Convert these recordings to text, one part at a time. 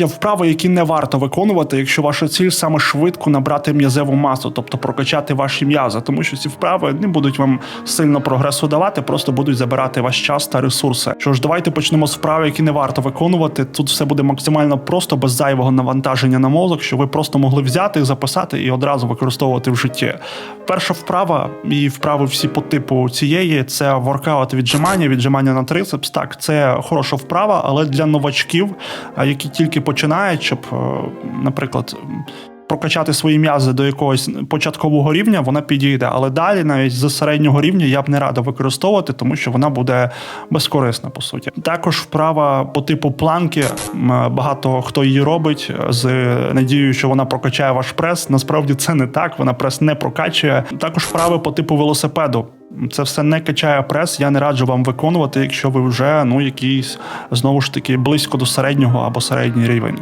Є вправи, які не варто виконувати, якщо ваша ціль саме швидко набрати м'язеву масу, тобто прокачати ваші м'язи, тому що ці вправи не будуть вам сильно прогресу давати, просто будуть забирати ваш час та ресурси. Що ж, давайте почнемо з вправ, які не варто виконувати. Тут все буде максимально просто, без зайвого навантаження на мозок, що ви просто могли взяти, записати і одразу використовувати в житті. Перша вправа і вправи всі по типу цієї це воркаут віджимання, віджимання на трицепс. Так, це хороша вправа, але для новачків, які тільки починають, щоб, е, наприклад. Прокачати свої м'язи до якогось початкового рівня, вона підійде, але далі, навіть з середнього рівня, я б не радив використовувати, тому що вона буде безкорисна по суті. Також вправа по типу планки. Багато хто її робить з надією, що вона прокачає ваш прес. Насправді це не так. Вона прес не прокачує. Також вправи по типу велосипеду. Це все не качає прес. Я не раджу вам виконувати, якщо ви вже ну якийсь знову ж таки близько до середнього або середній рівень.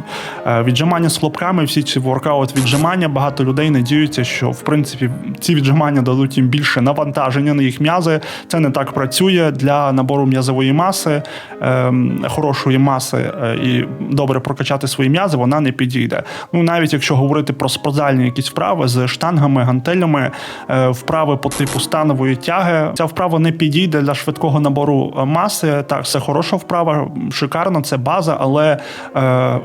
Е, Віджимання з хлопками, всі ці воркаут віджимання. Багато людей надіються, що в принципі ці віджимання дадуть їм більше навантаження на їх м'язи. Це не так працює для набору м'язової маси, ем, хорошої маси е, і добре прокачати свої м'язи. Вона не підійде. Ну навіть якщо говорити про спортзальні якісь вправи з штангами, гантелями, е, вправи по типу станової тяги. Ця вправа не підійде для швидкого набору е, маси. Так, це хороша вправа, шикарно, це база, але е,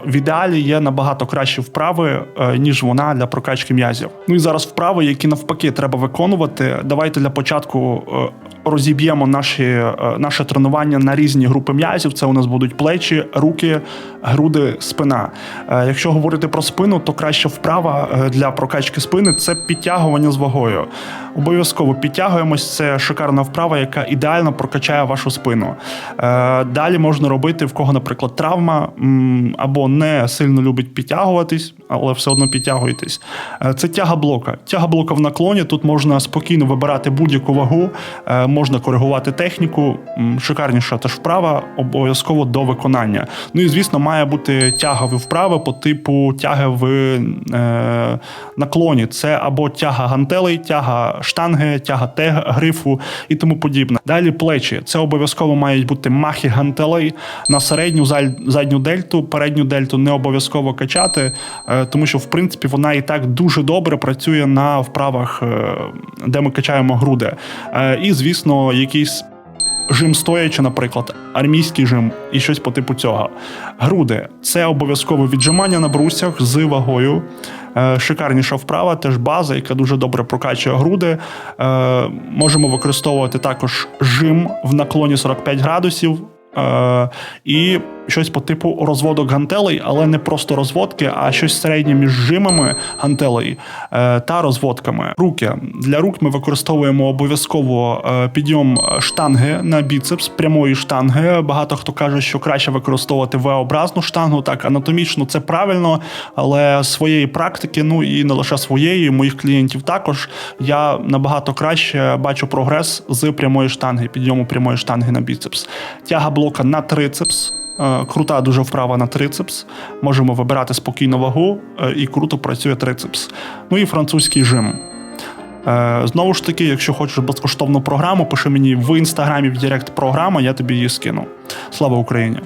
в ідеалі є набагато кращі вправи, е, ніж вона для прокачки м'язів. Ну і зараз вправи, які навпаки треба виконувати. Давайте для початку е, розіб'ємо наші, е, наше тренування на різні групи м'язів. Це у нас будуть плечі, руки, груди, спина. Е, Якщо говорити про спину, то краща вправа е, для прокачки спини це підтягування з вагою. Обов'язково підтягуємось. Це шикарна вправа, яка ідеально прокачає вашу спину. Далі можна робити в кого, наприклад, травма або не сильно любить підтягуватись, але все одно підтягуєтесь. Це тяга блока. Тяга блока в наклоні. Тут можна спокійно вибирати будь-яку вагу, можна коригувати техніку. Шикарніша теж вправа, обов'язково до виконання. Ну і звісно, має бути тягові вправи по типу тяги в е, наклоні. Це або тяга гантелей, тяга штанги, тяга тег, грифу і тому подібне. Далі плечі. Це обов'язково мають бути махи гантелей на середню задню дельту, передню дельту не обов'язково качати, е, тому що в принципі вона і так дуже добре працює на вправах, е, де ми качаємо груди. Е, І звісно, якісь. Жим стоячи, наприклад, армійський жим і щось по типу цього. Груди це обов'язково віджимання на брусях з вагою. Е, Шикарніша вправа, теж база, яка дуже добре прокачує груди. Е, Можемо використовувати також жим в наклоні 45 градусів. Е, і щось по типу розводок гантелей, але не просто розводки, а щось середнє між жимами гантелей е, та розводками. Руки для рук ми використовуємо обов'язково е, підйом штанги на біцепс, прямої штанги. Багато хто каже, що краще використовувати V-образну штангу. Так, анатомічно це правильно, але своєї практики, ну і не лише своєї, моїх клієнтів також я набагато краще бачу прогрес з прямої штанги, підйому прямої штанги на біцепс. Тяга блока на трицепс. Е, Крута дуже вправа на трицепс. Можемо вибирати спокійну вагу, е, і круто працює трицепс. Ну і французький жим. Е, Знову ж таки, якщо хочеш безкоштовну програму, пиши мені в інстаграмі в Директ програма, я тобі її скину. Слава Україні!